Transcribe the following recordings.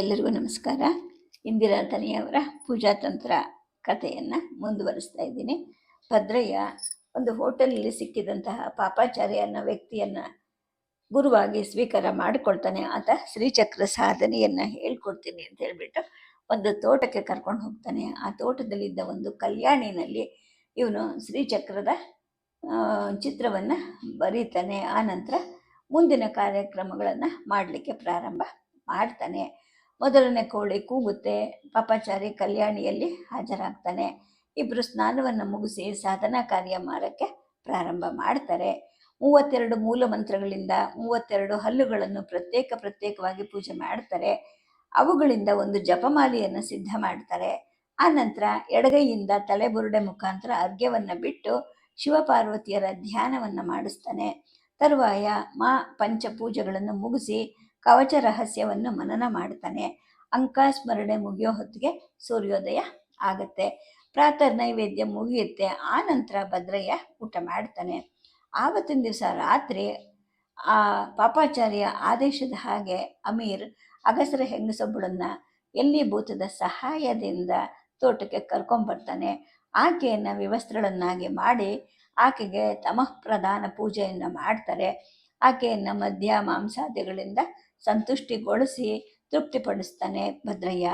ಎಲ್ಲರಿಗೂ ನಮಸ್ಕಾರ. ಇಂದಿರಾ ತನಿಯವರ ಪೂಜಾತಂತ್ರ ಕಥೆಯನ್ನು ಮುಂದುವರಿಸ್ತಾ ಇದ್ದೀನಿ. ಭದ್ರಯ್ಯ ಒಂದು ಹೋಟೆಲಲ್ಲಿ ಸಿಕ್ಕಿದಂತಹ ಪಾಪಾಚಾರ್ಯ ಅನ್ನೋ ವ್ಯಕ್ತಿಯನ್ನು ಗುರುವಾಗಿ ಸ್ವೀಕಾರ ಮಾಡಿಕೊಳ್ತಾನೆ. ಆತ ಶ್ರೀಚಕ್ರ ಸಾಧನೆಯನ್ನು ಹೇಳ್ಕೊಡ್ತೀನಿ ಅಂತ ಹೇಳಿಬಿಟ್ಟು ಒಂದು ತೋಟಕ್ಕೆ ಕರ್ಕೊಂಡು ಹೋಗ್ತಾನೆ. ಆ ತೋಟದಲ್ಲಿದ್ದ ಒಂದು ಕಲ್ಯಾಣಿನಲ್ಲಿ ಇವನು ಶ್ರೀಚಕ್ರದ ಚಿತ್ರವನ್ನು ಬರೀತಾನೆ. ಆ ನಂತರ ಮುಂದಿನ ಕಾರ್ಯಕ್ರಮಗಳನ್ನು ಮಾಡಲಿಕ್ಕೆ ಪ್ರಾರಂಭ ಮಾಡ್ತಾನೆ. ಮೊದಲನೇ ಕೋಳಿ ಕೂಗುತ್ತೆ. ಪಾಪಾಚಾರಿ ಕಲ್ಯಾಣಿಯಲ್ಲಿ ಹಾಜರಾಗ್ತಾನೆ. ಇಬ್ಬರು ಸ್ನಾನವನ್ನು ಮುಗಿಸಿ ಸಾಧನಾ ಕಾರ್ಯ ಮಾಡೋಕ್ಕೆ ಪ್ರಾರಂಭ ಮಾಡ್ತಾರೆ. ಮೂವತ್ತೆರಡು ಮೂಲ ಮಂತ್ರಗಳಿಂದ ಮೂವತ್ತೆರಡು ಹಲ್ಲುಗಳನ್ನು ಪ್ರತ್ಯೇಕ ಪ್ರತ್ಯೇಕವಾಗಿ ಪೂಜೆ ಮಾಡ್ತಾರೆ. ಅವುಗಳಿಂದ ಒಂದು ಜಪಮಾಲೆಯನ್ನು ಸಿದ್ಧ ಮಾಡ್ತಾರೆ. ಆ ನಂತರ ಎಡಗೈಯಿಂದ ತಲೆಬುರುಡೆ ಮುಖಾಂತರ ಅರ್ಘ್ಯವನ್ನು ಬಿಟ್ಟು ಶಿವಪಾರ್ವತಿಯರ ಧ್ಯಾನವನ್ನು ಮಾಡಿಸ್ತಾನೆ. ತರುವಾಯ ಮಾ ಪಂಚಪೂಜೆಗಳನ್ನು ಮುಗಿಸಿ ಕವಚ ರಹಸ್ಯವನ್ನು ಮನನ ಮಾಡ್ತಾನೆ. ಅಂಕ ಸ್ಮರಣೆ ಮುಗಿಯೋ ಹೊತ್ತಿಗೆ ಸೂರ್ಯೋದಯ ಆಗತ್ತೆ. ಪ್ರಾತಃ ನೈವೇದ್ಯ ಮುಗಿಯುತ್ತೆ. ಆ ನಂತರ ಭದ್ರಯ್ಯ ಊಟ ಮಾಡ್ತಾನೆ. ಆವತ್ತಿನ ದಿವಸ ರಾತ್ರಿ, ಆ ಪಾಪಾಚಾರ್ಯ ಆದೇಶದ ಹಾಗೆ ಅಮೀರ್ ಅಗಸರ ಹೆಂಗಸೊಬ್ಬಳನ್ನ ಎಲ್ಲಿ ಭೂತದ ಸಹಾಯದಿಂದ ತೋಟಕ್ಕೆ ಕರ್ಕೊಂಬರ್ತಾನೆ. ಆಕೆಯನ್ನು ವಿವಸ್ತ್ರಳನ್ನಾಗಿ ಮಾಡಿ ಆಕೆಗೆ ತಮಃ ಪ್ರಧಾನ ಪೂಜೆಯನ್ನು ಮಾಡ್ತಾರೆ. ಆಕೆಯನ್ನು ಮದ್ಯ ಮಾಂಸಾದಿಗಳಿಂದ ಸಂತುಷ್ಟಿಗೊಳಿಸಿ ತೃಪ್ತಿಪಡಿಸ್ತಾನೆ ಭದ್ರಯ್ಯ.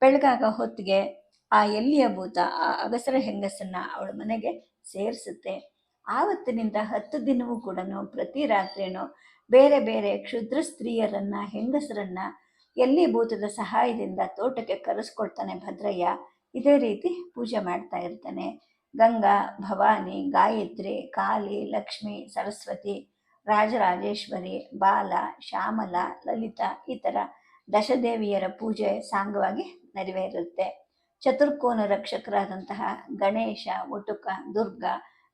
ಬೆಳಗಾಗ ಹೊತ್ತಿಗೆ ಆ ಎಲ್ಲಿಯ ಭೂತ ಆ ಅಗಸರ ಹೆಂಗಸನ್ನ ಅವಳ ಮನೆಗೆ ಸೇರಿಸುತ್ತೆ? ಆವತ್ತಿನಿಂದ ಹತ್ತು ದಿನವೂ ಕೂಡ ಪ್ರತಿ ರಾತ್ರಿನೂ ಬೇರೆ ಬೇರೆ ಕ್ಷುದ್ರ ಸ್ತ್ರೀಯರನ್ನ, ಹೆಂಗಸರನ್ನ ಎಲ್ಲಿ ಭೂತದ ಸಹಾಯದಿಂದ ತೋಟಕ್ಕೆ ಕರೆಸ್ಕೊಳ್ತಾನೆ ಭದ್ರಯ್ಯ? ಇದೇ ರೀತಿ ಪೂಜೆ ಮಾಡ್ತಾ ಇರ್ತಾನೆ. ಗಂಗಾ, ಭವಾನಿ, ಗಾಯತ್ರಿ, ಕಾಳಿ, ಲಕ್ಷ್ಮಿ, ಸರಸ್ವತಿ ರಾಜರಾಜೇಶ್ವರಿ, ಬಾಲ, ಶ್ಯಾಮಲ, ಲಲಿತಾ ಈ ದಶದೇವಿಯರ ಪೂಜೆ ಸಾಂಗವಾಗಿ ನೆರವೇರುತ್ತೆ. ಚತುರ್ಕೋನ ರಕ್ಷಕರಾದಂತಹ ಗಣೇಶ ಒಟುಕ ದುರ್ಗ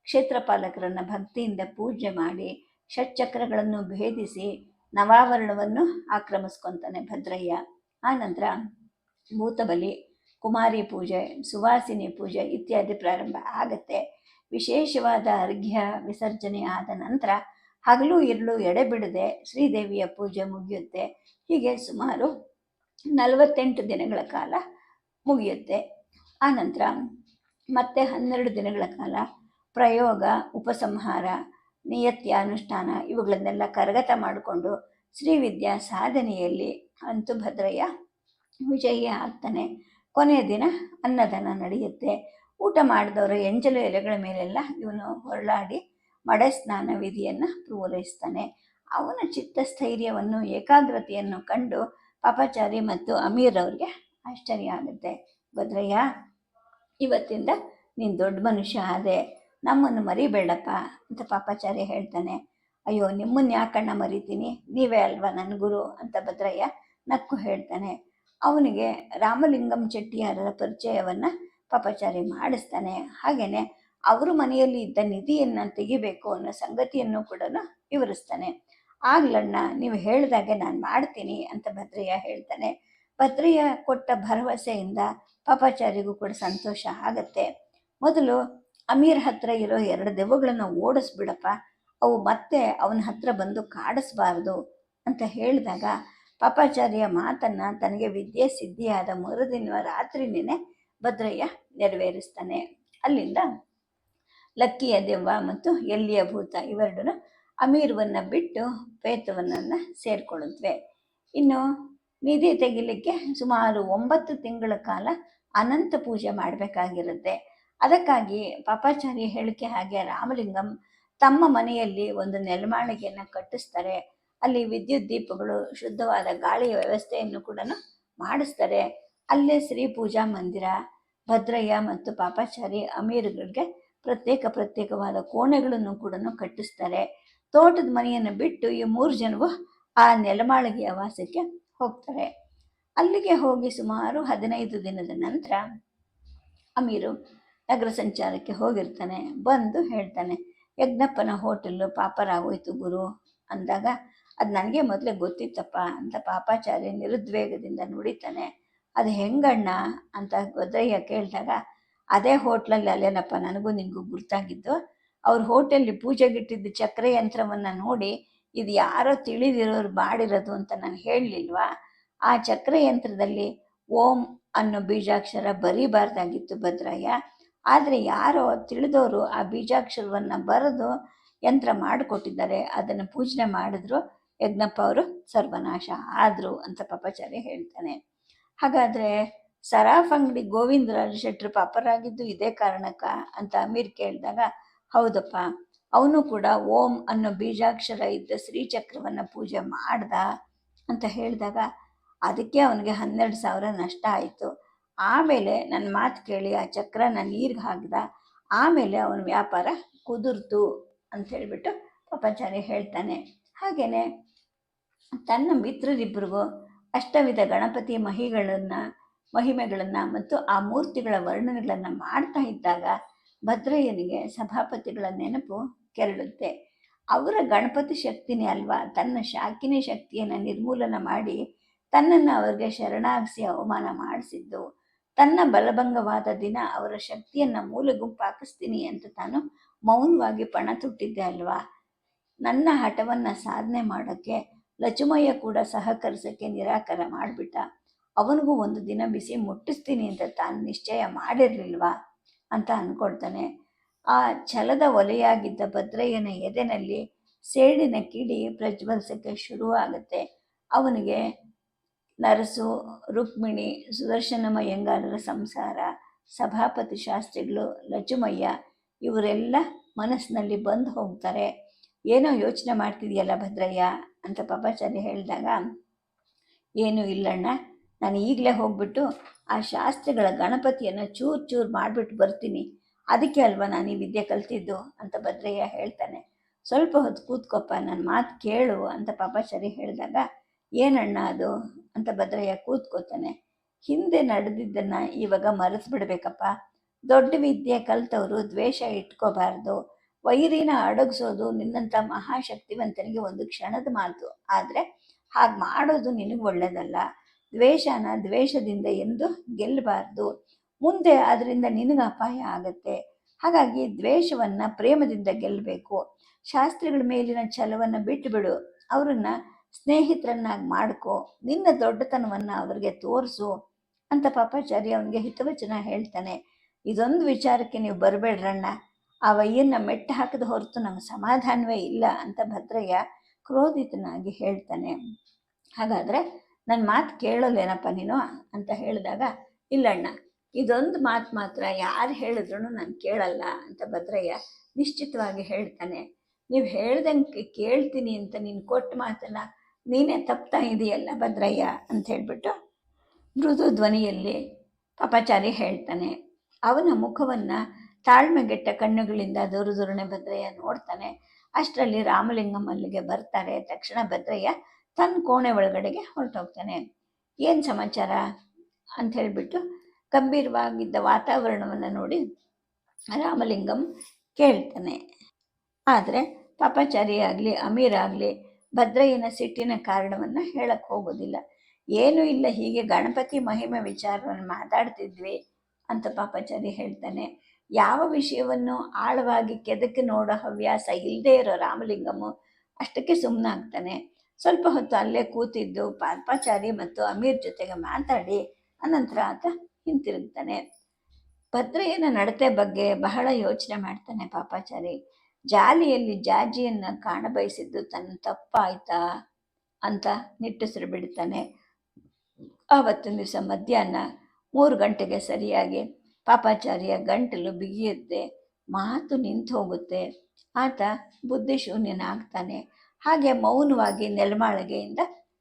ಕ್ಷೇತ್ರಪಾಲಕರನ್ನು ಭಕ್ತಿಯಿಂದ ಪೂಜೆ ಮಾಡಿ ಷಟ್ಚಕ್ರಗಳನ್ನು ಭೇದಿಸಿ ನವಾವರಣವನ್ನು ಆಕ್ರಮಿಸ್ಕೊತಾನೆ ಭದ್ರಯ್ಯ. ಆನಂತರ ಭೂತಬಲಿ, ಕುಮಾರಿ ಪೂಜೆ, ಸುವಾಸಿನಿ ಪೂಜೆ ಇತ್ಯಾದಿ ಪ್ರಾರಂಭ ಆಗತ್ತೆ. ವಿಶೇಷವಾದ ಅರ್ಘ್ಯ, ವಿಸರ್ಜನೆ ಆದ ನಂತರ ಹಗಲು ಇರಲು ಎಡೆಬಿಡದೆ ಶ್ರೀದೇವಿಯ ಪೂಜೆ ಮುಗಿಯುತ್ತೆ. ಹೀಗೆ ಸುಮಾರು ನಲವತ್ತೆಂಟು ದಿನಗಳ ಕಾಲ ಮುಗಿಯುತ್ತೆ. ಆನಂತರ ಮತ್ತೆ ಹನ್ನೆರಡು ದಿನಗಳ ಕಾಲ ಪ್ರಯೋಗ, ಉಪಸಂಹಾರ ನಿಯತ್ಯಾನುಷ್ಠಾನ ಇವುಗಳನ್ನೆಲ್ಲ ಕರಗತ ಮಾಡಿಕೊಂಡು ಶ್ರೀವಿದ್ಯಾ ಸಾಧನೆಯಲ್ಲಿ ಅಂತೂ ಭದ್ರಯ್ಯ ವಿಜಯಿ ಆಗ್ತಾನೆ. ಕೊನೆಯ ದಿನ ಅನ್ನದಾನ ನಡೆಯುತ್ತೆ. ಊಟ ಮಾಡಿದವರು ಎಂಜಲು ಎಲೆಗಳ ಮೇಲೆಲ್ಲ ಇವನು ಹೊರಳಾಡಿ ಮಡೆ ಸ್ನಾನ ವಿಧಿಯನ್ನು ಪೂರೈಸ್ತಾನೆ. ಅವನ ಚಿತ್ತ ಸ್ಥೈರ್ಯವನ್ನು ಏಕಾಗ್ರತೆಯನ್ನು ಕಂಡು ಪಾಪಾಚಾರಿ ಮತ್ತು ಅಮೀರ್ ಅವ್ರಿಗೆ ಆಶ್ಚರ್ಯ ಆಗುತ್ತೆ. ಭದ್ರಯ್ಯ, ಇವತ್ತಿಂದ ನೀನು ದೊಡ್ಡ ಮನುಷ್ಯ ಆದೆ ನಮ್ಮನ್ನು ಮರಿಬೇಡಪ್ಪ ಅಂತ ಪಾಪಾಚಾರ್ಯ ಹೇಳ್ತಾನೆ. ಅಯ್ಯೋ, ನಿಮ್ಮನ್ನು ಯಾಕಣ್ಣ ಮರಿತೀನಿ? ನೀವೇ ಅಲ್ವಾ ನನ್ನ ಗುರು? ಅಂತ ಭದ್ರಯ್ಯ ನಕ್ಕು ಹೇಳ್ತಾನೆ. ಅವನಿಗೆ ರಾಮಲಿಂಗಂ ಚೆಟ್ಟಿಯಾರರ ಪರಿಚಯವನ್ನು ಪಾಪಾಚಾರಿ ಮಾಡಿಸ್ತಾನೆ. ಹಾಗೆಯೇ ಅವ್ರ ಮನೆಯಲ್ಲಿ ಇದ್ದ ನಿಧಿಯನ್ನು ತೆಗಿಬೇಕು ಅನ್ನೋ ಸಂಗತಿಯನ್ನು ಕೂಡ ವಿವರಿಸ್ತಾನೆ. ಆಗ್ಲಣ್ಣ ನೀವು ಹೇಳಿದಾಗೆ ನಾನು ಮಾಡ್ತೀನಿ ಅಂತ ಭದ್ರಯ್ಯ ಹೇಳ್ತಾನೆ. ಭದ್ರಯ್ಯ ಕೊಟ್ಟ ಭರವಸೆಯಿಂದ ಪಾಪಾಚಾರಿಗೂ ಕೂಡ ಸಂತೋಷ ಆಗತ್ತೆ. ಮೊದಲು ಅಮೀರ್ ಹತ್ರ ಇರೋ ಎರಡು ದೆವ್ವಗಳನ್ನು ಓಡಿಸ್ಬಿಡಪ್ಪ. ಅವು ಮತ್ತೆ ಅವನ ಹತ್ರ ಬಂದು ಕಾಡಿಸ್ಬಾರ್ದು ಅಂತ ಹೇಳಿದಾಗ ಪಾಪಾಚಾರ್ಯ ಮಾತನ್ನ ತನಗೆ ವಿದ್ಯೆ ಸಿದ್ಧಿಯಾದ ಮರುದಿನ ರಾತ್ರಿನೇ ಭದ್ರಯ್ಯ ನೆರವೇರಿಸ್ತಾನೆ. ಅಲ್ಲಿಂದ ಲಕ್ಕಿಯ ದೆವ್ವ ಮತ್ತು ಎಲ್ಲಿಯ ಭೂತ ಇವೆರಡೂ ಅಮೀರ್ವನ್ನ ಬಿಟ್ಟು ಪ್ರೇತವನ್ನ ಸೇರ್ಕೊಳ್ಳುತ್ತವೆ ಇನ್ನು ನಿಧಿ ತೆಗಿಲಿಕ್ಕೆ ಸುಮಾರು ಒಂಬತ್ತು ತಿಂಗಳ ಕಾಲ ಅನಂತ ಪೂಜೆ ಮಾಡಬೇಕಾಗಿರುತ್ತೆ. ಅದಕ್ಕಾಗಿ ಪಾಪಾಚಾರ್ಯ ಹೇಳಿಕೆ ಹಾಗೆ ರಾಮಲಿಂಗಂ ತಮ್ಮ ಮನೆಯಲ್ಲಿ ಒಂದು ನೆಲಮಾಳಿಗೆಯನ್ನು ಕಟ್ಟಿಸ್ತಾರೆ. ಅಲ್ಲಿ ವಿದ್ಯುತ್ ದೀಪಗಳು, ಶುದ್ಧವಾದ ಗಾಳಿಯ ವ್ಯವಸ್ಥೆಯನ್ನು ಕೂಡ ಮಾಡಿಸ್ತಾರೆ. ಅಲ್ಲೇ ಶ್ರೀ ಪೂಜಾ ಮಂದಿರ, ಭದ್ರಯ್ಯ ಮತ್ತು ಪಾಪಾಚಾರಿ ಅಮೀರ್ಗಳಿಗೆ ಪ್ರತ್ಯೇಕ ಪ್ರತ್ಯೇಕವಾದ ಕೋಣೆಗಳನ್ನು ಕೂಡ ಕಟ್ಟಿಸ್ತಾರೆ. ತೋಟದ ಮನೆಯನ್ನು ಬಿಟ್ಟು ಈ ಮೂರು ಜನವು ಆ ನೆಲಮಾಳಿಗೆಯ ವಾಸಕ್ಕೆ ಹೋಗ್ತಾರೆ. ಅಲ್ಲಿಗೆ ಹೋಗಿ ಸುಮಾರು ಹದಿನೈದು ದಿನದ ನಂತರ ಅಮೀರು ನಗರ ಸಂಚಾರಕ್ಕೆ ಹೋಗಿರ್ತಾನೆ, ಬಂದು ಹೇಳ್ತಾನೆ, ಯಜ್ಞಪ್ಪನ ಹೋಟೆಲ್ಲು ಪಾಪರಾಗೋಯ್ತು ಗುರು ಅಂದಾಗ, ಅದು ನನಗೆ ಮೊದಲೇ ಗೊತ್ತಿತ್ತಪ್ಪ, ಅಂತ ಪಾಪಾಚಾರ್ಯ ನಿರುದ್ವೇಗದಿಂದ ನುಡಿತಾನೆ, ಅದು ಹೆಂಗಣ್ಣ? ಅಂತ ಗೊದ್ದಯ್ಯ ಕೇಳಿದಾಗ ಅದೇ ಹೋಟ್ಲಲ್ಲಿ ಅಲ್ಲೇನಪ್ಪ, ನನಗೂ ನಿನಗೂ ಗುರ್ತಾಗಿದ್ದು, ಅವ್ರ ಹೋಟೆಲ್ಲಿ ಪೂಜೆಗಿಟ್ಟಿದ್ದ ಚಕ್ರ ಯಂತ್ರವನ್ನು ನೋಡಿ, ಇದು ಯಾರೋ ತಿಳಿದಿರೋರು ಮಾಡಿರೋದು ಅಂತ ನಾನು ಹೇಳಲಿಲ್ವಾ? ಆ ಚಕ್ರ ಯಂತ್ರದಲ್ಲಿ ಓಂ ಅನ್ನೋ ಬೀಜಾಕ್ಷರ ಬರೀಬಾರ್ದಾಗಿತ್ತು ಭದ್ರಯ್ಯ. ಆದರೆ ಯಾರೋ ತಿಳಿದವರು ಆ ಬೀಜಾಕ್ಷರವನ್ನು ಬರೆದು ಯಂತ್ರ ಮಾಡಿಕೊಟ್ಟಿದ್ದಾರೆ. ಅದನ್ನು ಪೂಜನೆ ಮಾಡಿದ್ರು, ಯಜ್ಞಪ್ಪ ಅವರು ಸರ್ವನಾಶ ಆದರು ಅಂತ ಪಾಪಾಚಾರ್ಯ ಹೇಳ್ತಾನೆ. ಹಾಗಾದರೆ ಸರಾಫ್ ಅಂಗಡಿ ಗೋವಿಂದರಾಜ ಶೆಟ್ರು ಪಾಪರಾಗಿದ್ದು ಇದೇ ಕಾರಣಕ್ಕ ಅಂತ ಅಮೀರ್ ಕೇಳಿದಾಗ, ಹೌದಪ್ಪ, ಅವನು ಕೂಡ ಓಂ ಅನ್ನೋ ಬೀಜಾಕ್ಷರ ಇದ್ದ ಶ್ರೀಚಕ್ರವನ್ನು ಪೂಜೆ ಮಾಡ್ದ ಅಂತ ಹೇಳಿದಾಗ, ಅದಕ್ಕೆ ಅವನಿಗೆ ಹನ್ನೆರಡು ಸಾವಿರ ನಷ್ಟ ಆಯಿತು. ಆಮೇಲೆ ನನ್ನ ಮಾತು ಕೇಳಿ, ಆ ಚಕ್ರನ ನೀರಿಗೆ ಹಾಕ್ದ. ಆಮೇಲೆ ಅವನ ವ್ಯಾಪಾರ ಕುದುರ್ತು ಅಂತ ಹೇಳಿಬಿಟ್ಟು ಪಾಪಾಚಾರಿ ಹೇಳ್ತಾನೆ. ಹಾಗೆಯೇ ತನ್ನ ಮಿತ್ರರಿಬ್ಬರಿಗೂ ಅಷ್ಟವಿಧ ಗಣಪತಿ ಮಹಿಗಳನ್ನು ಮಹಿಮೆಗಳನ್ನು ಮತ್ತು ಆ ಮೂರ್ತಿಗಳ ವರ್ಣನೆಗಳನ್ನು ಮಾಡ್ತಾ ಇದ್ದಾಗ ಭದ್ರಯ್ಯನಿಗೆ ಸಭಾಪತಿಗಳ ನೆನಪು ಕೆರಳುತ್ತೆ. ಅವರ ಗಣಪತಿ ಶಕ್ತಿನೇ ಅಲ್ವಾ? ತನ್ನ ಶಾಕಿನಿ ಶಕ್ತಿಯನ್ನು ನಿರ್ಮೂಲನ ಮಾಡಿ ತನ್ನನ್ನು ಅವರಿಗೆ ಶರಣಾಗಿಸಿ ಅವಮಾನ ಮಾಡಿಸಿದ್ದು. ತನ್ನ ಬಲಭಂಗವಾದ ದಿನ ಅವರ ಶಕ್ತಿಯನ್ನು ಮೂಲ ಗುಂಪಾಕಿಸ್ತೀನಿ ಅಂತ ತಾನು ಮೌನವಾಗಿ ಪಣ ತುಟ್ಟಿದ್ದೆ ಅಲ್ವಾ? ನನ್ನ ಹಠವನ್ನು ಸಾಧನೆ ಮಾಡೋಕ್ಕೆ ಲಚುಮಯ್ಯ ಕೂಡ ಸಹಕರಿಸೋಕ್ಕೆ ನಿರಾಕಾರ ಮಾಡಿಬಿಟ್ಟ. ಅವನಿಗೂ ಒಂದು ದಿನ ಬಿಸಿ ಮುಟ್ಟಿಸ್ತೀನಿ ಅಂತ ತಾನು ನಿಶ್ಚಯ ಮಾಡಿರಲಿಲ್ವಾ ಅಂತ ಅಂದ್ಕೊಳ್ತಾನೆ ಆ ಛಲದ ಒಲೆಯಾಗಿದ್ದ ಭದ್ರಯ್ಯನ ಎದೆನಲ್ಲಿ ಸೇಡಿನ ಕಿಡಿ ಪ್ರಜ್ವಲಿಸೋಕ್ಕೆ ಶುರುವಾಗುತ್ತೆ. ಅವನಿಗೆ ನರಸು, ರುಕ್ಮಿಣಿ ಸುದರ್ಶನಮಯ್ಯಂಗಾರರ ಸಂಸಾರ, ಸಭಾಪತಿ ಶಾಸ್ತ್ರಿಗಳು, ಲಜುಮಯ್ಯ ಇವರೆಲ್ಲ ಮನಸ್ಸಿನಲ್ಲಿ ಬಂದು ಹೋಗ್ತಾರೆ. ಏನೋ ಯೋಚನೆ ಮಾಡ್ತಿದೆಯಲ್ಲ ಭದ್ರಯ್ಯ ಅಂತ ಪಾಪಾಚಾರ್ಯ ಹೇಳಿದಾಗ, ಏನೂ ಇಲ್ಲಣ್ಣ ನಾನು ಈಗಲೇ ಹೋಗ್ಬಿಟ್ಟು ಆ ಶಾಸ್ತ್ರಿಗಳ ಗಣಪತಿಯನ್ನು ಚೂರು ಚೂರು ಮಾಡಿಬಿಟ್ಟು ಬರ್ತೀನಿ. ಅದಕ್ಕೆ ಅಲ್ವಾ ನಾನು ಈ ವಿದ್ಯೆ ಕಲ್ತಿದ್ದು? ಅಂತ ಭದ್ರಯ್ಯ ಹೇಳ್ತಾನೆ. ಸ್ವಲ್ಪ ಹೊತ್ತು ಕೂತ್ಕೊಪ್ಪ ನನ್ನ ಮಾತು ಕೇಳು ಅಂತ ಪಾಪಾಚಾರಿ ಹೇಳಿದಾಗ, ಏನಣ್ಣ ಅದು? ಅಂತ ಭದ್ರಯ್ಯ ಕೂತ್ಕೋತಾನೆ. ಹಿಂದೆ ನಡೆದಿದ್ದನ್ನು ಇವಾಗ ಮರೆಸ್ಬಿಡ್ಬೇಕಪ್ಪ ದೊಡ್ಡ ವಿದ್ಯೆ ಕಲ್ತವರು ದ್ವೇಷ ಇಟ್ಕೋಬಾರ್ದು. ವೈರಿನ ಅಡಗಿಸೋದು ನಿನ್ನಂಥ ಮಹಾಶಕ್ತಿವಂತನಿಗೆ ಒಂದು ಕ್ಷಣದ ಮಾತು. ಆದರೆ ಹಾಗೆ ಮಾಡೋದು ನಿನಗೆ ಒಳ್ಳೆಯದಲ್ಲ ದ್ವೇಷನ ದ್ವೇಷದಿಂದ ಎಂದು ಗೆಲ್ಲಬಾರ್ದು. ಮುಂದೆ ಅದರಿಂದ ನಿನಗೆ ಅಪಾಯ ಆಗತ್ತೆ. ಹಾಗಾಗಿ ದ್ವೇಷವನ್ನು ಪ್ರೇಮದಿಂದ ಗೆಲ್ಲಬೇಕು ಶಾಸ್ತ್ರಿಗಳ ಮೇಲಿನ ಛಲವನ್ನು ಬಿಟ್ಟುಬಿಡು. ಅವರನ್ನು ಸ್ನೇಹಿತರನ್ನಾಗಿ ಮಾಡ್ಕೊ. ನಿನ್ನ ದೊಡ್ಡತನವನ್ನು ಅವರಿಗೆ ತೋರಿಸು ಅಂತ ಪಾಪಾಚಾರಿ ಅವನಿಗೆ ಹಿತವಚನ ಹೇಳ್ತಾನೆ. ಇದೊಂದು ವಿಚಾರಕ್ಕೆ ನೀವು ಬರಬೇಡ್ರಣ್ಣ ಆ ವಯ್ಯನ್ನ ಮೆಟ್ಟು ಹಾಕಿದ ಹೊರತು ನಮ್ಮ ಸಮಾಧಾನವೇ ಇಲ್ಲ ಅಂತ ಭದ್ರಯ್ಯ ಕ್ರೋಧಿತನಾಗಿ ಹೇಳ್ತಾನೆ. ಹಾಗಾದರೆ ನನ್ನ ಮಾತು ಕೇಳಲ್ಲೇನಪ್ಪ ನೀನು ಅಂತ ಹೇಳಿದಾಗ ಇಲ್ಲಣ್ಣ ಇದೊಂದು ಮಾತು ಮಾತ್ರ ಯಾರು ಹೇಳಿದ್ರು ನಾನು ಕೇಳಲ್ಲ ಅಂತ ಭದ್ರಯ್ಯ ನಿಶ್ಚಿತವಾಗಿ ಹೇಳ್ತಾನೆ. ನೀವು ಹೇಳ್ದಂಗೆ ಕೇಳ್ತೀನಿ ಅಂತ ನೀನು ಕೊಟ್ಟ ಮಾತಲ್ಲ ನೀನೇ ತಪ್ತಾ ಇದೆಯಲ್ಲ ಭದ್ರಯ್ಯ ಅಂತ ಹೇಳ್ಬಿಟ್ಟು ಮೃದು ಧ್ವನಿಯಲ್ಲಿ ಪಾಪಾಚಾರಿ ಹೇಳ್ತಾನೆ. ಅವನ ಮುಖವನ್ನು ತಾಳ್ಮೆಗೆಟ್ಟ ಕಣ್ಣುಗಳಿಂದ ದೂರದೂರನೆ ಭದ್ರಯ್ಯ ನೋಡ್ತಾನೆ. ಅಷ್ಟರಲ್ಲಿ ರಾಮಲಿಂಗಮ್ಮಲ್ಲಿಗೆ ಬರ್ತಾರೆ. ತಕ್ಷಣ ಭದ್ರಯ್ಯ ತನ್ನ ಕೋಣೆ ಒಳಗಡೆಗೆ ಹೊರಟೋಗ್ತಾನೆ. ಏನು ಸಮಾಚಾರ? ಅಂತ ಹೇಳಿಬಿಟ್ಟು ಗಂಭೀರವಾಗಿದ್ದ ವಾತಾವರಣವನ್ನು ನೋಡಿ ರಾಮಲಿಂಗಂ ಕೇಳ್ತಾನೆ. ಆದರೆ ಪಾಪಾಚಾರಿ ಆಗಲಿ, ಅಮೀರ್ ಭದ್ರಯ್ಯನ ಸಿಟ್ಟಿನ ಕಾರಣವನ್ನು ಹೇಳಕ್ಕೆ ಹೋಗೋದಿಲ್ಲ. ಏನೂ ಇಲ್ಲ, ಹೀಗೆ ಗಣಪತಿ ಮಹಿಮೆ ವಿಚಾರವನ್ನು ಮಾತಾಡ್ತಿದ್ವಿ ಅಂತ ಪಾಪಾಚಾರಿ ಹೇಳ್ತಾನೆ. ಯಾವ ವಿಷಯವನ್ನು ಆಳವಾಗಿ ಕೆದಕ್ಕೆ ನೋಡೋ ಹವ್ಯಾಸ ಇಲ್ಲದೆ ಇರೋ ರಾಮಲಿಂಗಮ್ಮು ಅಷ್ಟಕ್ಕೆ ಸುಮ್ಮನಾಗ್ತಾನೆ ಸ್ವಲ್ಪ ಹೊತ್ತು ಅಲ್ಲೇ ಕೂತಿದ್ದು ಪಾರ್ಪಾಚಾರಿ ಮತ್ತು ಅಮೀರ್ ಜೊತೆಗೆ ಮಾತಾಡಿ, ಅನಂತರ ಆತ ಹಿಂತಿರುಗ್ತಾನೆ. ಭದ್ರಯ್ಯನ ನಡತೆ ಬಗ್ಗೆ ಬಹಳ ಯೋಚನೆ ಮಾಡ್ತಾನೆ ಪಾಪಾಚಾರಿ. ಜಾಲಿಯಲ್ಲಿ ಜಾಜಿಯನ್ನು ಕಾಣಬಯಸಿದ್ದು ತನ್ನ ತಪ್ಪಾಯ್ತಾ ಅಂತ ನಿಟ್ಟುಸಿರು ಬಿಡ್ತಾನೆ. ಆವತ್ತಿನ ದಿವಸ ಮಧ್ಯಾಹ್ನ ಮೂರು ಗಂಟೆಗೆ ಸರಿಯಾಗಿ ಪಾಪಾಚಾರಿಯ ಗಂಟಲು ಬಿಗಿಯುತ್ತೆ, ಮಾತು ನಿಂತು ಹೋಗುತ್ತೆ. ಆತ ಬುದ್ಧಿಶೂನ್ಯನಾಗ್ತಾನೆ. ಹಾಗೆ ಮೌನವಾಗಿ ನೆಲಮಾಳಿಗೆಯಿಂದ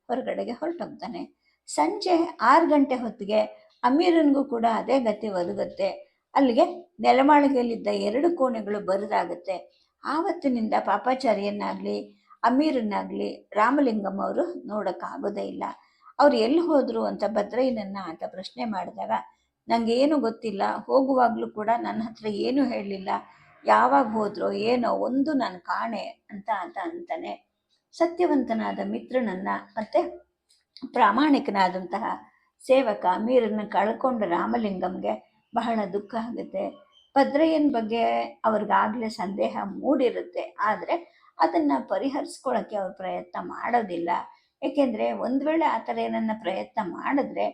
ಹೊರಗಡೆಗೆ ಹೊರಟೋಗ್ತಾನೆ. ಸಂಜೆ ಆರು ಗಂಟೆ ಹೊತ್ತಿಗೆ ಅಮೀರನಿಗೂ ಕೂಡ ಅದೇ ಗತಿ ಒದಗುತ್ತೆ. ಅಲ್ಲಿಗೆ ನೆಲಮಾಳಿಗೆಯಲ್ಲಿದ್ದ ಎರಡು ಕೋಣೆಗಳು ಬರದಾಗುತ್ತೆ. ಆವತ್ತಿನಿಂದ ಪಾಪಾಚಾರ್ಯನ್ನಾಗಲಿ, ಅಮೀರನ್ನಾಗಲಿ ರಾಮಲಿಂಗಂ ಅವರು ನೋಡೋಕ್ಕಾಗೋದೇ ಇಲ್ಲ. ಅವ್ರು ಎಲ್ಲಿ ಹೋದರು ಅಂತ ಭದ್ರಯ್ಯನನ್ನು ಆತ ಪ್ರಶ್ನೆ ಮಾಡಿದಾಗ ನನಗೇನು ಗೊತ್ತಿಲ್ಲ, ಹೋಗುವಾಗಲೂ ಕೂಡ ನನ್ನ ಹತ್ರ ಏನೂ ಹೇಳಲಿಲ್ಲ. ಯಾವಾಗ ಹೋದ್ರೋ, ಏನೋ, ಒಂದು ನಾನು ಕಾಣೆ ಅಂತ ಆತ ಅಂತಾನೆ. ಸತ್ಯವಂತನಾದ ಮಿತ್ರನನ್ನ ಮತ್ತೆ ಪ್ರಾಮಾಣಿಕನಾದಂತಹ ಸೇವಕ ಮೀರನ್ನು ಕಳ್ಕೊಂಡ ರಾಮಲಿಂಗಂಗೆ ಬಹಳ ದುಃಖ ಆಗುತ್ತೆ. ಭದ್ರಯ್ಯನ ಬಗ್ಗೆ ಅವ್ರಿಗಾಗಲೇ ಸಂದೇಹ ಮೂಡಿರುತ್ತೆ. ಆದರೆ ಅದನ್ನು ಪರಿಹರಿಸ್ಕೊಳ್ಳೋಕ್ಕೆ ಅವ್ರು ಪ್ರಯತ್ನ ಮಾಡೋದಿಲ್ಲ. ಏಕೆಂದರೆ ಒಂದು ವೇಳೆ ಆ ಥರ ಏನನ್ನ ಪ್ರಯತ್ನ ಮಾಡಿದ್ರೆ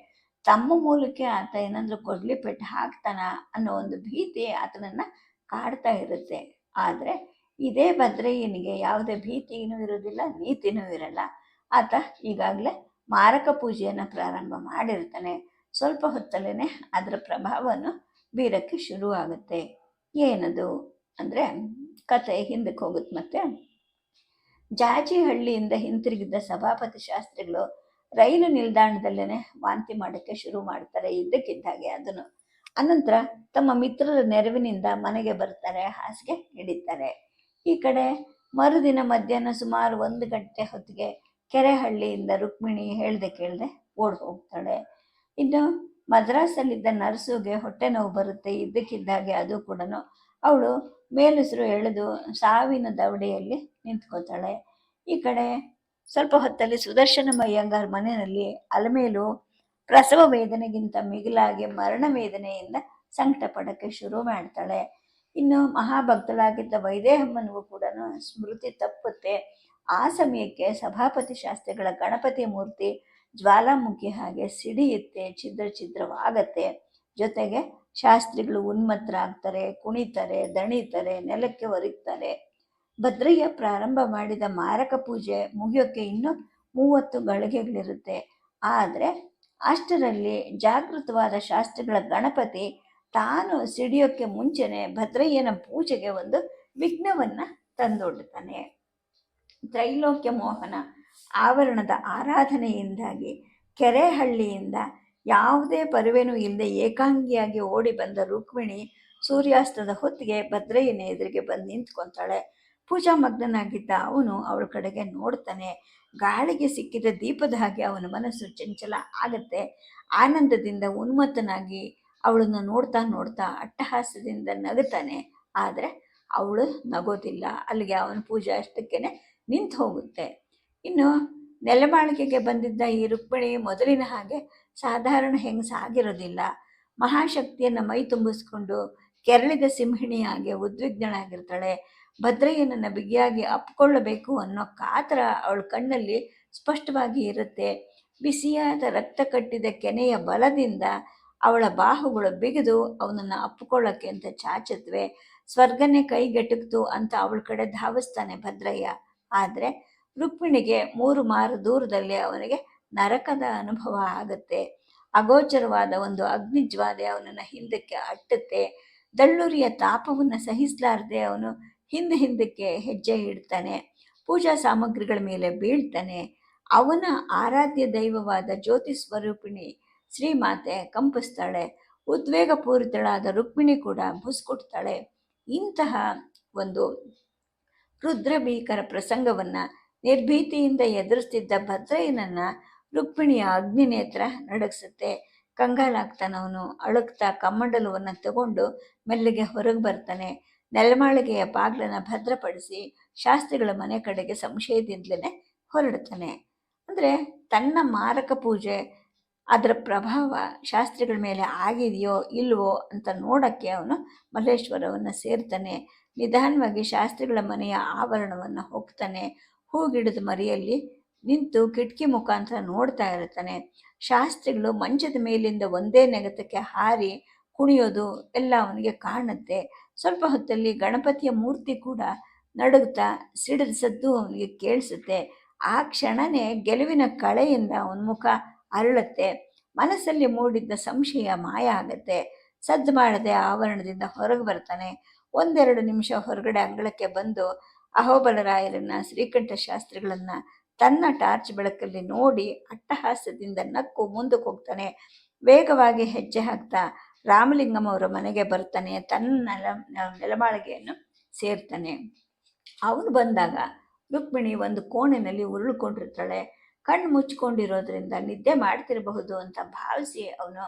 ತಮ್ಮ ಮೂಲಕ್ಕೆ ಆತ ಏನಾದರೂ ಕೊಡ್ಲಿ ಪೆಟ್ಟು ಹಾಕ್ತಾನ ಅನ್ನೋ ಒಂದು ಭೀತಿ ಆತನನ್ನು ಕಾಡ್ತಾ ಇರುತ್ತೆ. ಆದರೆ ಇದೇ ಭದ್ರಯ್ಯನಿಗೆ ಯಾವುದೇ ಭೀತಿಯೂ ಇರೋದಿಲ್ಲ ನೀತಿನೂ ಇರಲ್ಲ. ಆತ ಈಗಾಗಲೇ ಮಾರಕ ಪೂಜೆಯನ್ನು ಪ್ರಾರಂಭ ಮಾಡಿರ್ತಾನೆ. ಸ್ವಲ್ಪ ಹೊತ್ತಲ್ಲೇ ಅದರ ಪ್ರಭಾವವನ್ನು ಬೀರಕ್ಕೆ ಶುರುವಾಗುತ್ತೆ. ಏನದು? ಅಂದರೆ ಕತೆ ಹಿಂದಕ್ಕೆ ಹೋಗುತ್ತೆ ಮತ್ತೆ. ಜಾಜಿಹಳ್ಳಿಯಿಂದ ಹಿಂತಿರುಗಿದ್ದ ಸಭಾಪತಿ ಶಾಸ್ತ್ರಿಗಳು ರೈಲು ನಿಲ್ದಾಣದಲ್ಲೇ ವಾಂತಿ ಮಾಡೋಕ್ಕೆ ಶುರು ಮಾಡ್ತಾರೆ ಇದ್ದಕ್ಕಿದ್ದಾಗೆ ಅದನ್ನು. ಅನಂತರ ತಮ್ಮ ಮಿತ್ರರ ನೆರವಿನಿಂದ ಮನೆಗೆ ಬರ್ತಾರೆ, ಹಾಸಿಗೆ ಹಿಡಿತಾರೆ. ಈ ಕಡೆ ಮರುದಿನ ಮಧ್ಯಾಹ್ನ ಸುಮಾರು ಒಂದು ಗಂಟೆ ಹೊತ್ತಿಗೆ ಕೆರೆಹಳ್ಳಿಯಿಂದ ರುಕ್ಮಿಣಿ ಹೇಳ್ದೆ ಕೇಳದೆ ಓಡ್ ಹೋಗ್ತಾಳೆ. ಇನ್ನು ಮದ್ರಾಸಲ್ಲಿದ್ದ ನರ್ಸುಗೆ ಹೊಟ್ಟೆ ನೋವು ಬರುತ್ತೆ, ಇದ್ದಕ್ಕಿದ್ದಾಗೆ ಅದು ಕೂಡ ಅವಳು ಮೇಲುಸಿರು ಎಳೆದು ಸಾವಿನ ದವಡೆಯಲ್ಲಿ ನಿಂತ್ಕೋತಾಳೆ ಈ ಕಡೆ ಸ್ವಲ್ಪ ಹೊತ್ತಲ್ಲಿ ಸುದರ್ಶನ ಮಯ್ಯಂಗಾರ್ ಮನೆಯಲ್ಲಿ ಅಲಮೇಲು ಪ್ರಸವ ವೇದನೆಗಿಂತ ಮಿಗಿಲಾಗಿ ಮರಣ ವೇದನೆಯಿಂದ ಸಂಕಟ ಪಡಕ್ಕೆ ಶುರು ಮಾಡ್ತಾಳೆ. ಇನ್ನು ಮಹಾಭಕ್ತಳಾಗಿದ್ದ ವೈದೇಹಮ್ಮನಿಗೂ ಕೂಡ ಸ್ಮೃತಿ ತಪ್ಪುತ್ತೆ. ಆ ಸಮಯಕ್ಕೆ ಸಭಾಪತಿ ಶಾಸ್ತ್ರಿಗಳ ಗಣಪತಿ ಮೂರ್ತಿ ಜ್ವಾಲಾಮುಖಿ ಹಾಗೆ ಸಿಡಿಯುತ್ತೆ, ಛಿದ್ರ ಛಿದ್ರವಾಗತ್ತೆ. ಜೊತೆಗೆ ಶಾಸ್ತ್ರಿಗಳು ಉನ್ಮತ್ತರಾಗ್ತಾರೆ ಕುಣಿತಾರೆ, ದಣಿತಾರೆ, ನೆಲಕ್ಕೆ ಒರಗ್ತಾರೆ. ಭದ್ರಯ್ಯ ಪ್ರಾರಂಭ ಮಾಡಿದ ಮಾರಕ ಪೂಜೆ ಮುಗಿಯೋಕ್ಕೆ ಇನ್ನೂ ಮೂವತ್ತು ಗಳಿಗೆಗಳಿರುತ್ತೆ. ಆದರೆ ಅಷ್ಟರಲ್ಲಿ ಜಾಗೃತವಾದ ಶಾಸ್ತ್ರಿಗಳ ಗಣಪತಿ ತಾನು ಸಿಡಿಯೋಕ್ಕೆ ಮುಂಚೆನೆ ಭದ್ರಯ್ಯನ ಪೂಜೆಗೆ ಒಂದು ವಿಘ್ನವನ್ನು ತಂದೊಡ್ತಾನೆ ತ್ರೈಲೋಕ್ಯ ಮೋಹನ ಆವರಣದ ಆರಾಧನೆಯಿಂದಾಗಿ ಕೆರೆಹಳ್ಳಿಯಿಂದ ಯಾವುದೇ ಪರುವೆನೂ ಇಲ್ಲದೆ ಏಕಾಂಗಿಯಾಗಿ ಓಡಿ ಬಂದ ರುಕ್ಮಿಣಿ ಸೂರ್ಯಾಸ್ತದ ಹೊತ್ತಿಗೆ ಭದ್ರಯ್ಯನ ಎದುರಿಗೆ ಬಂದು ನಿಂತ್ಕೊತಾಳೆ. ಪೂಜಾ ಮಗ್ನನಾಗಿದ್ದ ಅವನು ಅವಳ ಕಡೆಗೆ ನೋಡ್ತಾನೆ. ಗಾಳಿಗೆ ಸಿಕ್ಕಿದ ದೀಪದ ಹಾಗೆ ಅವನ ಮನಸ್ಸು ಚಂಚಲ ಆಗತ್ತೆ. ಆನಂದದಿಂದ ಉನ್ಮತ್ತನಾಗಿ ಅವಳನ್ನು ನೋಡ್ತಾ ನೋಡ್ತಾ ಅಟ್ಟಹಾಸದಿಂದ ನಗುತ್ತಾನೆ. ಆದರೆ ಅವಳು ನಗೋದಿಲ್ಲ. ಅಲ್ಲಿಗೆ ಅವನ ಪೂಜೆ ಅಷ್ಟಕ್ಕೇನೆ ನಿಂತು ಹೋಗುತ್ತೆ. ಇನ್ನು ನೆಲಮಾಳಿಗೆಗೆ ಬಂದಿದ್ದ ಈ ರುಕ್ಮಿಣಿ ಮೊದಲಿನ ಹಾಗೆ ಸಾಧಾರಣ ಹೆಂಗಸಾಗಿರೋದಿಲ್ಲ ಮಹಾಶಕ್ತಿಯನ್ನು ಮೈ ತುಂಬಿಸ್ಕೊಂಡು ಕೆರಳಿದ ಸಿಂಹಿಣಿಯಾಗಿ ಉದ್ವಿಗ್ನಳಾಗಿರ್ತಾಳೆ. ಭದ್ರಯ್ಯನನ್ನು ಬಿಗಿಯಾಗಿ ಅಪ್ಕೊಳ್ಳಬೇಕು ಅನ್ನೋ ಕಾತರ ಅವಳ ಕಣ್ಣಲ್ಲಿ ಸ್ಪಷ್ಟವಾಗಿ ಇರುತ್ತೆ. ಬಿಸಿಯಾದ ರಕ್ತ ಕಟ್ಟಿದ ಕೆನೆಯ ಬಲದಿಂದ ಅವಳ ಬಾಹುಗಳು ಬಿಗಿದು ಅವನನ್ನು ಅಪ್ಪಿಕೊಳ್ಳಕ್ಕೆ ಅಂತ ಚಾಚತ್ವೆ ಸ್ವರ್ಗನೇ ಕೈಗೆಟಕ್ತು ಅಂತ ಅವಳ ಕಡೆ ಧಾವಿಸ್ತಾನೆ ಭದ್ರಯ್ಯ. ಆದರೆ ರುಕ್ಮಿಣಿಗೆ ಮೂರು ಮಾರು ದೂರದಲ್ಲಿ ಅವನಿಗೆ ನರಕದ ಅನುಭವ ಆಗುತ್ತೆ. ಅಗೋಚರವಾದ ಒಂದು ಅಗ್ನಿಜ್ವಾಲೆ ಅವನನ್ನು ಹಿಂದಕ್ಕೆ ಅಟ್ಟುತ್ತೆ. ದಳ್ಳುರಿಯ ತಾಪವನ್ನು ಸಹಿಸಲಾರದೆ ಅವನು ಹಿಂದೆ ಹಿಂದಕ್ಕೆ ಹೆಜ್ಜೆ ಇಡ್ತಾನೆ. ಪೂಜಾ ಸಾಮಗ್ರಿಗಳ ಮೇಲೆ ಬೀಳ್ತಾನೆ. ಅವನ ಆರಾಧ್ಯ ದೈವವಾದ ಜ್ಯೋತಿ ಸ್ವರೂಪಿಣಿ ಶ್ರೀಮಾತೆ ಕಂಪಿಸ್ತಾಳೆ. ಉದ್ವೇಗಪೂರಿತಳಾದ ರುಕ್ಮಿಣಿ ಕೂಡ ಬುಸ್ಕೊಡ್ತಾಳೆ ಇಂತಹ ಒಂದು ರುದ್ರಭೀಕರ ಪ್ರಸಂಗವನ್ನು ನಿರ್ಭೀತಿಯಿಂದ ಎದುರಿಸ್ತಿದ್ದ ಭದ್ರಯ್ಯನನ್ನು ರುಕ್ಮಿಣಿಯ ಅಗ್ನಿನೇತ್ರ ನಡಗಿಸುತ್ತೆ. ಕಂಗಾಲಾಗ್ತಾನವನು. ಅಳುಕ್ತಾ ಕಮ್ಮಂಡಲವನ್ನು ತಗೊಂಡು ಮೆಲ್ಲಿಗೆ ಹೊರಗೆ ಬರ್ತಾನೆ. ನೆಲಮಾಳಿಗೆಯ ಬಾಗ್ಲನ್ನು ಭದ್ರಪಡಿಸಿ ಶಾಸ್ತ್ರಿಗಳ ಮನೆ ಕಡೆಗೆ ಸಂಶಯದಿಂದಲೇ ಹೊರಡ್ತಾನೆ. ಅಂದರೆ ತನ್ನ ಮಾರಕ ಪೂಜೆ ಅದರ ಪ್ರಭಾವ ಶಾಸ್ತ್ರಿಗಳ ಮೇಲೆ ಆಗಿದೆಯೋ ಇಲ್ವೋ ಅಂತ ನೋಡೋಕ್ಕೆ ಅವನು ಮಲ್ಲೇಶ್ವರವನ್ನು ಸೇರ್ತಾನೆ. ನಿಧಾನವಾಗಿ ಶಾಸ್ತ್ರಿಗಳ ಮನೆಯ ಆವರಣವನ್ನು ಹೋಗ್ತಾನೆ. ಹೂಗಿಡದ ಮರಿಯಲ್ಲಿ ನಿಂತು ಕಿಟಕಿ ಮುಖಾಂತರ ನೋಡ್ತಾ ಇರ್ತಾನೆ. ಶಾಸ್ತ್ರಿಗಳು ಮಂಚದ ಮೇಲಿಂದ ಒಂದೇ ನೆಗತಕ್ಕೆ ಹಾರಿ ಕುಣಿಯೋದು ಎಲ್ಲ ಅವನಿಗೆ ಕಾಣುತ್ತೆ. ಸ್ವಲ್ಪ ಹೊತ್ತಲ್ಲಿ ಗಣಪತಿಯ ಮೂರ್ತಿ ಕೂಡ ನಡುಗ್ತಾ ಸಿಡಿದ ಸದ್ದು ಅವನಿಗೆ ಕೇಳಿಸುತ್ತೆ. ಆ ಕ್ಷಣನೇ ಗೆಲುವಿನ ಕಳೆಯಿಂದ ಅವನ ಮುಖ ಅರಳುತ್ತೆ. ಮನಸ್ಸಲ್ಲಿ ಮೂಡಿದ್ದ ಸಂಶಯ ಮಾಯ ಆಗತ್ತೆ. ಸದ್ದು ಮಾಡದೆ ಆವರಣದಿಂದ ಹೊರಗೆ ಬರ್ತಾನೆ. ಒಂದೆರಡು ನಿಮಿಷ ಹೊರಗಡೆ ಅಂಗಳಕ್ಕೆ ಬಂದು ಅಹೋಬಲರಾಯರನ್ನ ಶ್ರೀಕಂಠ ಶಾಸ್ತ್ರಿಗಳನ್ನ ತನ್ನ ಟಾರ್ಚ್ ಬೆಳಕಲ್ಲಿ ನೋಡಿ ಅಟ್ಟಹಾಸ್ಯದಿಂದ ನಕ್ಕು ಮುಂದಕ್ಕೆ ಹೋಗ್ತಾನೆ. ವೇಗವಾಗಿ ಹೆಜ್ಜೆ ಹಾಕ್ತಾ ರಾಮಲಿಂಗಂ ಅವರ ಮನೆಗೆ ಬರ್ತಾನೆ. ತನ್ನ ನೆಲ, ನೆಲಮಾಳಿಗೆಯನ್ನು ಸೇರ್ತಾನೆ. ಅವನು ಬಂದಾಗ ರುಕ್ಮಿಣಿ ಒಂದು ಕೋಣೆಯಲ್ಲಿ ಉರುಳ್ಕೊಂಡಿರ್ತಾಳೆ. ಕಣ್ಣು ಮುಚ್ಕೊಂಡಿರೋದ್ರಿಂದ ನಿದ್ದೆ ಮಾಡ್ತಿರಬಹುದು ಅಂತ ಭಾವಿಸಿ ಅವನು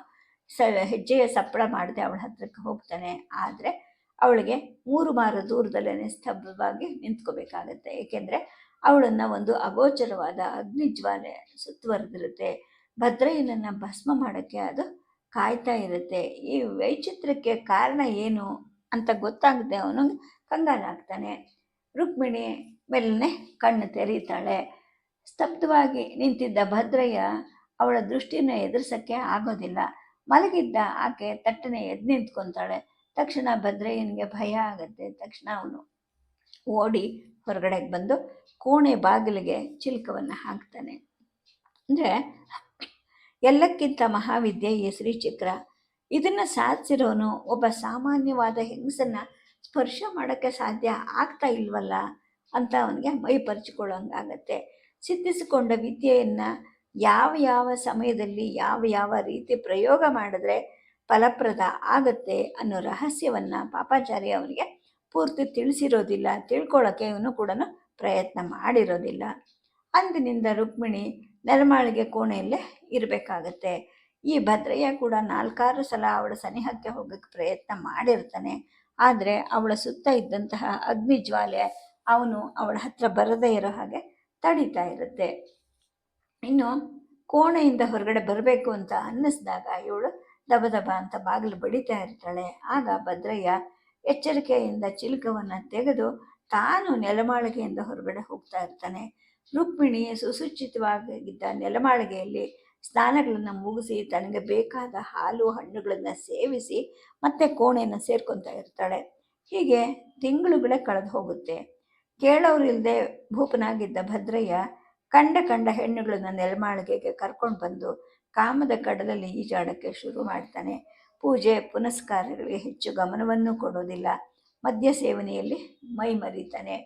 ಸ, ಹೆಜ್ಜೆಯ ಸಪ್ಪಳ ಮಾಡದೆ ಅವಳ ಹತ್ರಕ್ಕೆ ಹೋಗ್ತಾನೆ. ಆದರೆ ಅವಳಿಗೆ ಮೂರು ಮಾರು ದೂರದಲ್ಲೇ ಸ್ತಬ್ಧವಾಗಿ ನಿಂತ್ಕೋಬೇಕಾಗತ್ತೆ. ಏಕೆಂದರೆ ಅವಳನ್ನು ಒಂದು ಅಗೋಚರವಾದ ಅಗ್ನಿಜ್ವಾಲೆ ಸುತ್ತುವರೆದಿರುತ್ತೆ. ಭದ್ರಯ್ಯನನ್ನು ಭಸ್ಮ ಮಾಡೋಕ್ಕೆ ಅದು ಕಾಯ್ತಾ ಇರುತ್ತೆ. ಈ ವೈಚಿತ್ರಕ್ಕೆ ಕಾರಣ ಏನು ಅಂತ ಗೊತ್ತಾಗದೆ ಅವನು ಕಂಗಾಲಾಗ್ತಾನೆ. ರುಕ್ಮಿಣಿ ಮೆಲ್ಲನೆ ಕಣ್ಣು ತೆರೀತಾಳೆ. ಸ್ತಬ್ಧವಾಗಿ ನಿಂತಿದ್ದ ಭದ್ರಯ್ಯ ಅವಳ ದೃಷ್ಟಿಯನ್ನು ಎದುರಿಸಕ್ಕೆ ಆಗೋದಿಲ್ಲ. ಮಲಗಿದ್ದ ಆಕೆ ತಟ್ಟನೆ ಎದ್ದು ನಿಂತ್ಕೊಂತಾಳೆ. ತಕ್ಷಣ ಭದ್ರಯ್ಯನಿಗೆ ಭಯ ಆಗತ್ತೆ. ತಕ್ಷಣ ಅವನು ಓಡಿ ಹೊರಗಡೆಗೆ ಬಂದು ಕೋಣೆ ಬಾಗಿಲಿಗೆ ಚಿಲ್ಕವನ್ನು ಹಾಕ್ತಾನೆ. ಅಂದರೆ ಎಲ್ಲಕ್ಕಿಂತ ಮಹಾವಿದ್ಯೆ ಈ ಶ್ರೀಚಕ್ರ. ಇದನ್ನು ಸಾಧಿಸಿರೋನು ಒಬ್ಬ ಸಾಮಾನ್ಯವಾದ ಹೆಂಗಸನ್ನ ಸ್ಪರ್ಶ ಮಾಡೋಕ್ಕೆ ಸಾಧ್ಯ ಆಗ್ತಾ ಇಲ್ವಲ್ಲ ಅಂತ ಅವನಿಗೆ ಮೈ ಪರಿಚಿಕೊಳ್ಳೋಂಗಾಗತ್ತೆ ಸಿದ್ಧಿಸಿಕೊಂಡ ವಿದ್ಯೆಯನ್ನು ಯಾವ ಯಾವ ಸಮಯದಲ್ಲಿ ಯಾವ ಯಾವ ರೀತಿ ಪ್ರಯೋಗ ಮಾಡಿದ್ರೆ ಫಲಪ್ರದ ಆಗತ್ತೆ ಅನ್ನೋ ರಹಸ್ಯವನ್ನು ಪಾಪಾಚಾರಿ ಅವನಿಗೆ ಪೂರ್ತಿ ತಿಳಿಸಿರೋದಿಲ್ಲ ತಿಳ್ಕೊಳ್ಳೋಕ್ಕೆ ಇವನು ಕೂಡ ಪ್ರಯತ್ನ ಮಾಡಿರೋದಿಲ್ಲ. ಅಂದಿನಿಂದ ರುಕ್ಮಿಣಿ ನೆಲಮಾಳಿಗೆ ಕೋಣೆಯಲ್ಲೇ ಇರಬೇಕಾಗತ್ತೆ. ಈ ಭದ್ರಯ್ಯ ಕೂಡ ನಾಲ್ಕಾರು ಸಲ ಅವಳ ಸನಿಹಕ್ಕೆ ಹೋಗೋಕ್ಕೆ ಪ್ರಯತ್ನ ಮಾಡಿರ್ತಾನೆ. ಆದರೆ ಅವಳ ಸುತ್ತ ಇದ್ದಂತಹ ಅಗ್ನಿ ಜ್ವಾಲೆ ಅವನು ಅವಳ ಹತ್ರ ಬರದೇ ಇರೋ ಹಾಗೆ ತಡೀತಾ ಇರುತ್ತೆ. ಇನ್ನು ಕೋಣೆಯಿಂದ ಹೊರಗಡೆ ಬರಬೇಕು ಅಂತ ಅನ್ನಿಸಿದಾಗ ಇವಳು ದಬ ದಬ ಅಂತ ಬಾಗಿಲು ಬಡಿತಾ ಇರ್ತಾಳೆ. ಆಗ ಭದ್ರಯ್ಯ ಎಚ್ಚರಿಕೆಯಿಂದ ಚಿಲುಕವನ್ನು ತೆಗೆದು ತಾನು ನೆಲಮಾಳಿಗೆಯಿಂದ ಹೊರಗಡೆ ಹೋಗ್ತಾ ಇರ್ತಾನೆ. ರುಕ್ಮಿಣಿ ಸುಸೂಚಿತವಾಗಿದ್ದ ನೆಲಮಾಳಿಗೆಯಲ್ಲಿ ಸ್ನಾನಗಳನ್ನು ಮುಗಿಸಿ ತನಗೆ ಬೇಕಾದ ಹಾಲು, ಹಣ್ಣುಗಳನ್ನು ಸೇವಿಸಿ ಮತ್ತೆ ಕೋಣೆಯನ್ನು ಸೇರ್ಕೊತಾ ಇರ್ತಾಳೆ. ಹೀಗೆ ತಿಂಗಳುಗಳೇ ಕಳೆದು ಹೋಗುತ್ತೆ. ಕೇಳೋರಿಲ್ಲದೆ ಭೂಪನಾಗಿದ್ದ ಭದ್ರಯ್ಯ ಕಂಡ ಕಂಡ ಹೆಣ್ಣುಗಳನ್ನು ನೆಲಮಾಳಿಗೆಗೆ ಕರ್ಕೊಂಡು ಬಂದು ಕಾಮದ ಕಡಲಲ್ಲಿ ಈಜಾಡಕ್ಕೆ ಶುರು ಮಾಡ್ತಾನೆ. ಪೂಜೆ, ಪುನಸ್ಕಾರಗಳಿಗೆ ಹೆಚ್ಚು ಗಮನವನ್ನು ಕೊಡೋದಿಲ್ಲ ಮದ್ಯ ಸೇವನೆಯಲ್ಲಿ ಮೈ ಮರಿತಾನೆ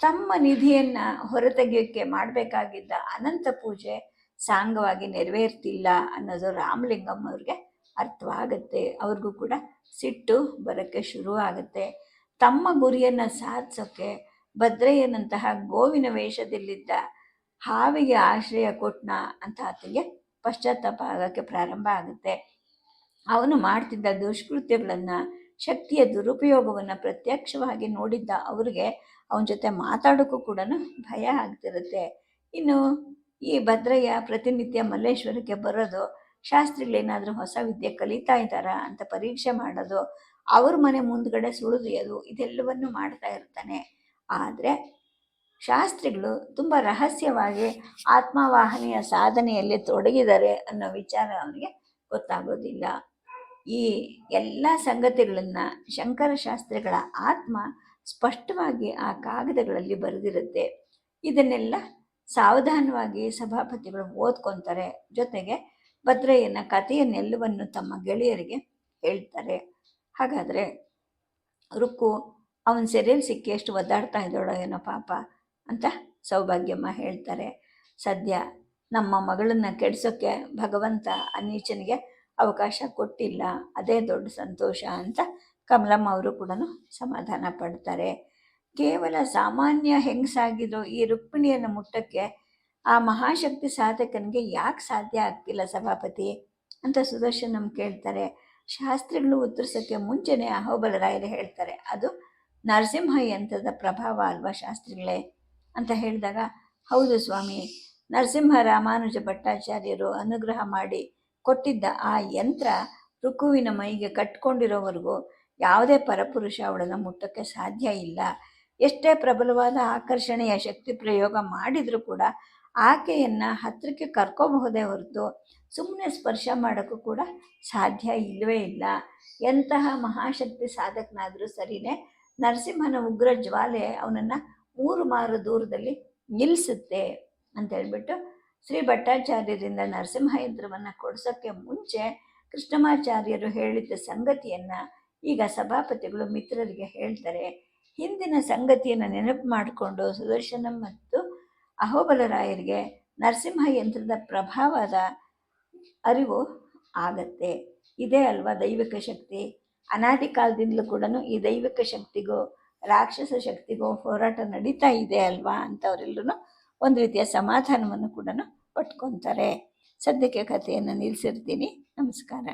ತಮ್ಮ ನಿಧಿಯನ್ನು ಹೊರತೆಗೆಯೋಕ್ಕೆ ಮಾಡಬೇಕಾಗಿದ್ದ ಅನಂತ ಪೂಜೆ ಸಾಂಗವಾಗಿ ನೆರವೇರ್ತಿಲ್ಲ ಅನ್ನೋದು ರಾಮಲಿಂಗಮ್ಮ ಅವ್ರಿಗೆ ಅರ್ಥವಾಗುತ್ತೆ. ಅವ್ರಿಗೂ ಕೂಡ ಸಿಟ್ಟು ಬರೋಕ್ಕೆ ಶುರು ಆಗುತ್ತೆ ತಮ್ಮ ಗುರಿಯನ್ನು ಸಾಧಿಸೋಕ್ಕೆ ಭದ್ರಯ್ಯನಂತಹ ಗೋವಿನ ವೇಷದಲ್ಲಿದ್ದ ಹಾವಿಗೆ ಆಶ್ರಯ ಕೊಟ್ನ ಅಂತ ಆತನಿಗೆ ಪಶ್ಚಾತ್ತಾಪ ಆಗೋಕ್ಕೆ ಪ್ರಾರಂಭ ಆಗುತ್ತೆ. ಅವನು ಮಾಡ್ತಿದ್ದ ದುಷ್ಕೃತ್ಯಗಳನ್ನು, ಶಕ್ತಿಯ ದುರುಪಯೋಗವನ್ನು ಪ್ರತ್ಯಕ್ಷವಾಗಿ ನೋಡಿದ್ದ ಅವರಿಗೆ ಅವನ ಜೊತೆ ಮಾತಾಡೋಕ್ಕೂ ಕೂಡ ಭಯ ಆಗ್ತಿರುತ್ತೆ. ಇನ್ನು ಈ ಭದ್ರಯ್ಯ ಪ್ರತಿನಿತ್ಯ ಮಲ್ಲೇಶ್ವರಕ್ಕೆ ಬರೋದು, ಶಾಸ್ತ್ರಿಗಳೇನಾದರೂ ಹೊಸ ವಿದ್ಯೆ ಕಲಿತಾ ಇದ್ದಾರಾ ಅಂತ ಪರೀಕ್ಷೆ ಮಾಡೋದು, ಅವ್ರ ಮನೆ ಮುಂದ್ಗಡೆ ಸುಳಿದಿಯೋದು ಇದೆಲ್ಲವನ್ನು ಮಾಡ್ತಾ ಇರ್ತಾನೆ. ಆದರೆ ಶಾಸ್ತ್ರಿಗಳು ತುಂಬ ರಹಸ್ಯವಾಗಿ ಆತ್ಮವಾಹನೆಯ ಸಾಧನೆಯಲ್ಲಿ ತೊಡಗಿದ್ದಾರೆ ಅನ್ನೋ ವಿಚಾರ ಅವನಿಗೆ ಗೊತ್ತಾಗೋದಿಲ್ಲ. ಈ ಎಲ್ಲ ಸಂಗತಿಗಳನ್ನು ಶಂಕರ ಶಾಸ್ತ್ರಿಗಳ ಆತ್ಮ ಸ್ಪಷ್ಟವಾಗಿ ಆ ಕಾಗದಗಳಲ್ಲಿ ಬರೆದಿರುತ್ತೆ. ಇದನ್ನೆಲ್ಲ ಸಾವಧಾನವಾಗಿ ಸಭಾಪತಿಗಳು ಓದ್ಕೊತಾರೆ. ಜೊತೆಗೆ ಭದ್ರಯ್ಯನ ಕಥೆಯನ್ನೆಲ್ಲವನ್ನು ತಮ್ಮ ಗೆಳೆಯರಿಗೆ ಹೇಳ್ತಾರೆ. ಹಾಗಾದರೆ ರುಕ್ಕು ಅವನ ಸೆರೆಯಲ್ಲಿ ಸಿಕ್ಕಿ ಎಷ್ಟು ಒದ್ದಾಡ್ತಾ ಇದ್ದಾಳೋ ಏನೋ ಪಾಪ ಅಂತ ಸೌಭಾಗ್ಯಮ್ಮ ಹೇಳ್ತಾರೆ. ಸದ್ಯ ನಮ್ಮ ಮಗಳನ್ನು ಕೆಡಿಸೋಕ್ಕೆ ಭಗವಂತ ಅನೀಚನಿಗೆ ಅವಕಾಶ ಕೊಟ್ಟಿಲ್ಲ. ಅದೇ ದೊಡ್ಡ ಸಂತೋಷ ಅಂತ ಕಮಲಮ್ಮ ಅವರು ಕೂಡ ಸಮಾಧಾನ ಪಡ್ತಾರೆ. ಕೇವಲ ಸಾಮಾನ್ಯ ಹೆಂಗಸಾಗಿರೋ ಈ ರುಕ್ಮಿಣಿಯನ್ನು ಮುಟ್ಟಕ್ಕೆ ಆ ಮಹಾಶಕ್ತಿ ಸಾಧಕನಿಗೆ ಯಾಕೆ ಸಾಧ್ಯ ಆಗ್ತಿಲ್ಲ ಸಭಾಪತಿ ಅಂತ ಸುದರ್ಶನಂ ಕೇಳ್ತಾರೆ. ಶಾಸ್ತ್ರಿಗಳು ಉತ್ತರಿಸೋಕ್ಕೆ ಮುಂಚೆನೇ ಅಹೋಬಲರಾಯರು ಹೇಳ್ತಾರೆ. ಅದು ನರಸಿಂಹ ಯಂತ್ರದ ಪ್ರಭಾವ ಅಲ್ವಾ ಶಾಸ್ತ್ರಿಗಳೇ? ಅಂತ ಹೇಳಿದಾಗ, ಹೌದು ಸ್ವಾಮಿ. ನರಸಿಂಹ ರಾಮಾನುಜ ಭಟ್ಟಾಚಾರ್ಯರು ಅನುಗ್ರಹ ಮಾಡಿ ಕೊಟ್ಟಿದ್ದ ಆ ಯಂತ್ರ ರುಕುವಿನ ಮೈಗೆ ಕಟ್ಕೊಂಡಿರೋವರೆಗೂ ಯಾವುದೇ ಪರಪುರುಷ ಅವಳನ್ನು ಮುಟ್ಟಕ್ಕೆ ಸಾಧ್ಯ ಇಲ್ಲ. ಎಷ್ಟೇ ಪ್ರಬಲವಾದ ಆಕರ್ಷಣೆಯ ಶಕ್ತಿ ಪ್ರಯೋಗ ಮಾಡಿದರೂ ಕೂಡ ಆಕೆಯನ್ನು ಹತ್ತಿರಕ್ಕೆ ಕರ್ಕೋಬಹುದೇ ಹೊರತು ಸುಮ್ಮನೆ ಸ್ಪರ್ಶ ಮಾಡೋಕ್ಕೂ ಕೂಡ ಸಾಧ್ಯ ಇಲ್ಲವೇ ಇಲ್ಲ. ಎಂತಹ ಮಹಾಶಕ್ತಿ ಸಾಧಕನಾದರೂ ಸರಿಯೇ ನರಸಿಂಹನ ಉಗ್ರ ಜ್ವಾಲೆ ಅವನನ್ನು ಮೂರು ಮಾರು ದೂರದಲ್ಲಿ ನಿಲ್ಲಿಸುತ್ತೆ ಅಂತ ಹೇಳ್ಬಿಟ್ಟು ಶ್ರೀ ಭಟ್ಟಾಚಾರ್ಯರಿಂದ ನರಸಿಂಹ ಯಂತ್ರವನ್ನು ಕೊಡಿಸೋಕ್ಕೆ ಮುಂಚೆ ಕೃಷ್ಣಮಾಚಾರ್ಯರು ಹೇಳಿದ್ದ ಸಂಗತಿಯನ್ನು ಈಗ ಸಭಾಪತಿಗಳು ಮಿತ್ರರಿಗೆ ಹೇಳ್ತಾರೆ. ಹಿಂದಿನ ಸಂಗತಿಯನ್ನು ನೆನಪು ಮಾಡಿಕೊಂಡು ಸುದರ್ಶನ ಮತ್ತು ಅಹೋಬಲರಾಯರಿಗೆ ನರಸಿಂಹ ಯಂತ್ರದ ಪ್ರಭಾವದ ಅರಿವು ಆಗತ್ತೆ. ಇದೇ ಅಲ್ವಾ ದೈವಿಕ ಶಕ್ತಿ? ಅನಾದಿ ಕಾಲದಿಂದಲೂ ಕೂಡ ಈ ದೈವಿಕ ಶಕ್ತಿಗೋ, ರಾಕ್ಷಸ ಶಕ್ತಿಗೋ ಹೋರಾಟ ನಡೀತಾ ಇದೆ ಅಲ್ವಾ ಅಂತವರೆಲ್ಲರೂ ಒಂದು ರೀತಿಯ ಸಮಾಧಾನವನ್ನು ಕೂಡ ಪಟ್ಕೊತಾರೆ. ಸದ್ಯಕ್ಕೆ ಕಥೆಯನ್ನು ನಿಲ್ಲಿಸಿರ್ತೀನಿ ನಮಸ್ಕಾರ.